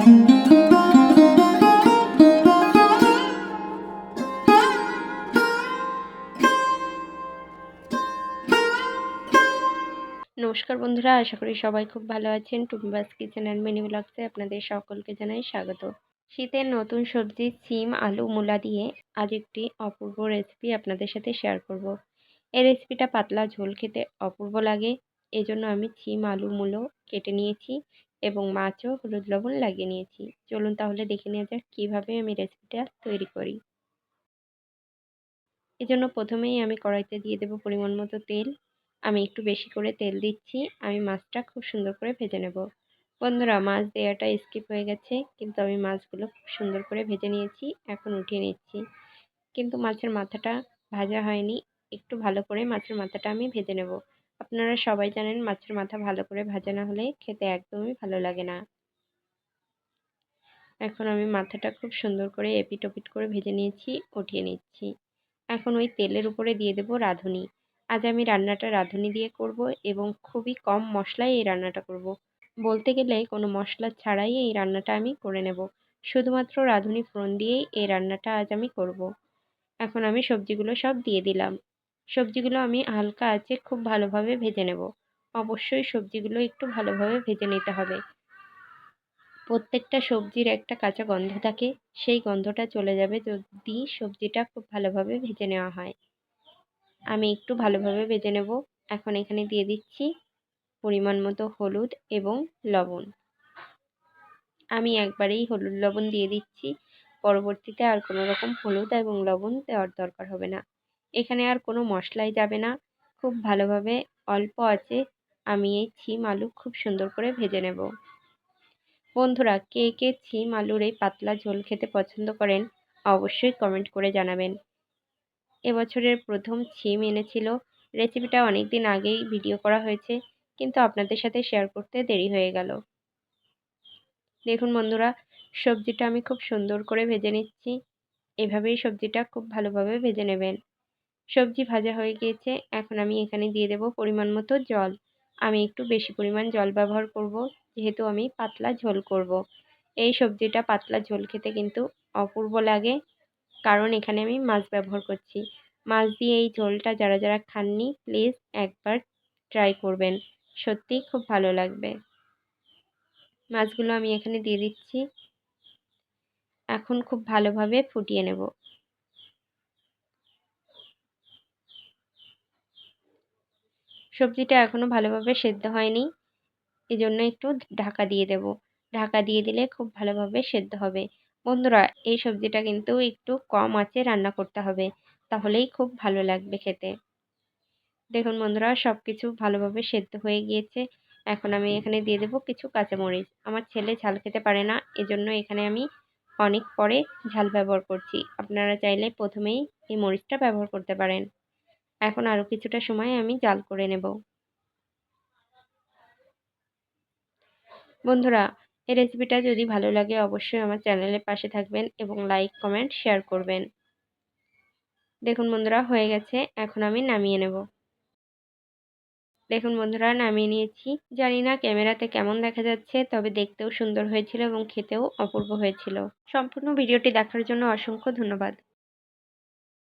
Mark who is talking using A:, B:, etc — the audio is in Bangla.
A: নমস্কার বন্ধুরা, আশা করি সবাই খুব ভালো আছেন। টুম্বাস কিচেন অ্যান্ড মিনি ব্লগসে আপনাদের সকলকে জানাই স্বাগত। শীতের নতুন সবজি, সিম, আলু, মূলা দিয়ে আজ একটি অপূর্ব রেসিপি আপনাদের সাথে শেয়ার করব। এই রেসিপিটা পাতলা ঝোল খেতে অপূর্ব লাগে। এজন্য আমি সিম, আলু, মূলো কেটে নিয়েছি। এবং মাছও হলুদ লবণ লাগিয়ে নিয়েছি। চলুন তাহলে দেখে নেওয়া যাক কীভাবে আমি রেসিপিটা তৈরি করি। এজন্য প্রথমেই আমি কড়াইতে দিয়ে দেবো পরিমাণ মতো তেল। আমি একটু বেশি করে তেল দিচ্ছি। আমি মাছটা খুব সুন্দর করে ভেজে নেব। বন্ধুরা, মাছ দেওয়াটা স্কিপ হয়ে গেছে, কিন্তু আমি মাছগুলো খুব সুন্দর করে ভেজে নিয়েছি। এখন উঠিয়ে নিচ্ছি। কিন্তু মাছের মাথাটা ভাজা হয়নি। একটু ভালো করে মাছের মাথাটা আমি ভেজে নেব। আপনারা সবাই জানেন মাছের মাথা ভালো করে ভাজা না হলে খেতে একদমই ভালো লাগে না। এখন আমি মাথাটা খুব সুন্দর করে এপিট ওপিট করে ভেজে নিয়েছি, উঠিয়ে নিচ্ছি। এখন ওই তেলের উপরে দিয়ে দেবো রাঁধুনি। আজ আমি রান্নাটা রাঁধুনি দিয়ে করব এবং খুবই কম মশলায় এই রান্নাটা করব। বলতে গেলে কোনো মশলা ছাড়াই এই রান্নাটা আমি করে নেব। শুধুমাত্র রাঁধুনি ফোড়ন দিয়েই এই রান্নাটা আজ আমি করব। এখন আমি সবজিগুলো সব দিয়ে দিলাম। সবজিগুলো আমি হালকা আছে খুব ভালোভাবে ভেজে নেব। অবশ্যই সবজিগুলো একটু ভালোভাবে ভেজে নিতে হবে। প্রত্যেকটা সবজির একটা কাঁচা গন্ধ থাকে, সেই গন্ধটা চলে যাবে যদি সবজিটা খুব ভালোভাবে ভেজে নেওয়া হয়। আমি একটু ভালোভাবে ভেজে নেব। এখন এখানে দিয়ে দিচ্ছি পরিমাণ মতো হলুদ এবং লবণ। আমি একবারেই হলুদ লবণ দিয়ে দিচ্ছি। পরবর্তীতে আর কোনো রকম হলুদ এবং লবণ দেওয়ার দরকার হবে না। এখানে আর কোনো মশলাই যাবে না। খুব ভালোভাবে অল্প আছে। আমি এই ছিম আলু খুব সুন্দর করে ভেজে নেব। বন্ধুরা, কে কে ছিম আলুর এই পাতলা ঝোল খেতে পছন্দ করেন, অবশ্যই কমেন্ট করে জানাবেন। এবছরের প্রথম ছিম এনেছিল। রেসিপিটা অনেক দিন আগেই ভিডিও করা হয়েছে, কিন্তু আপনাদের সাথে শেয়ার করতে দেরি হয়ে গেল। দেখুন বন্ধুরা, সবজিটা আমি খুব সুন্দর করে ভেজে নিচ্ছি। এভাবেই সবজিটা খুব ভালোভাবে ভেজে নেবেন। সবজি ভাজা হয়ে গিয়েছে, এখন আমি এখানে দিয়ে দেব পরিমাণ মতো জল। আমি একটু বেশি পরিমাণ জল ব্যবহার করব, যেহেতু আমি পাতলা ঝোল করব। এই সবজিটা পাতলা ঝোল খেতে কিন্তু অপূর্ব লাগে, কারণ এখানে আমি মাছ ব্যবহার করছি। মাছ দিয়ে এই ঝোলটা যারা যারা খাননি, প্লিজ একবার ট্রাই করবেন। সত্যিই খুব ভালো লাগবে। মাছগুলো আমি এখানে দিয়ে দিচ্ছি। এখন খুব ভালোভাবে ফুটিয়ে নেব। সবজিটা এখনও ভালোভাবে সেদ্ধ হয়নি। এজন্য একটু ঢাকা দিয়ে দেব। ঢাকা দিয়ে দিলে খুব ভালোভাবে সেদ্ধ হবে। বন্ধুরা, এই সবজিটা কিন্তু একটু কম আঁচে রান্না করতে হবে। তাহলেই খুব ভালো লাগবে খেতে। দেখুন বন্ধুরা সব কিছু ভালোভাবে সেদ্ধ হয়ে গিয়েছে। এখন আমি এখানে দিয়ে দেবো কিছু কাঁচামরিচ। আমার ছেলে ঝাল খেতে পারে না, এজন্য এখানে আমি অনেক পরে ঝাল ব্যবহার করছি। আপনারা চাইলে প্রথমেই এই মরিচটা ব্যবহার করতে পারেন। এখন আরও কিছুটা সময় আমি জাল করে নেব। বন্ধুরা, এই রেসিপিটা যদি ভালো লাগে অবশ্যই আমার চ্যানেলের পাশে থাকবেন এবং লাইক কমেন্ট শেয়ার করবেন। দেখুন বন্ধুরা, হয়ে গেছে। এখন আমি নামিয়ে নেব। দেখুন বন্ধুরা, নামিয়ে নিয়েছি। জানি না ক্যামেরাতে কেমন দেখা যাচ্ছে, তবে দেখতেও সুন্দর হয়েছিল এবং খেতেও অপূর্ব হয়েছিল। সম্পূর্ণ ভিডিওটি দেখার জন্য অসংখ্য ধন্যবাদ।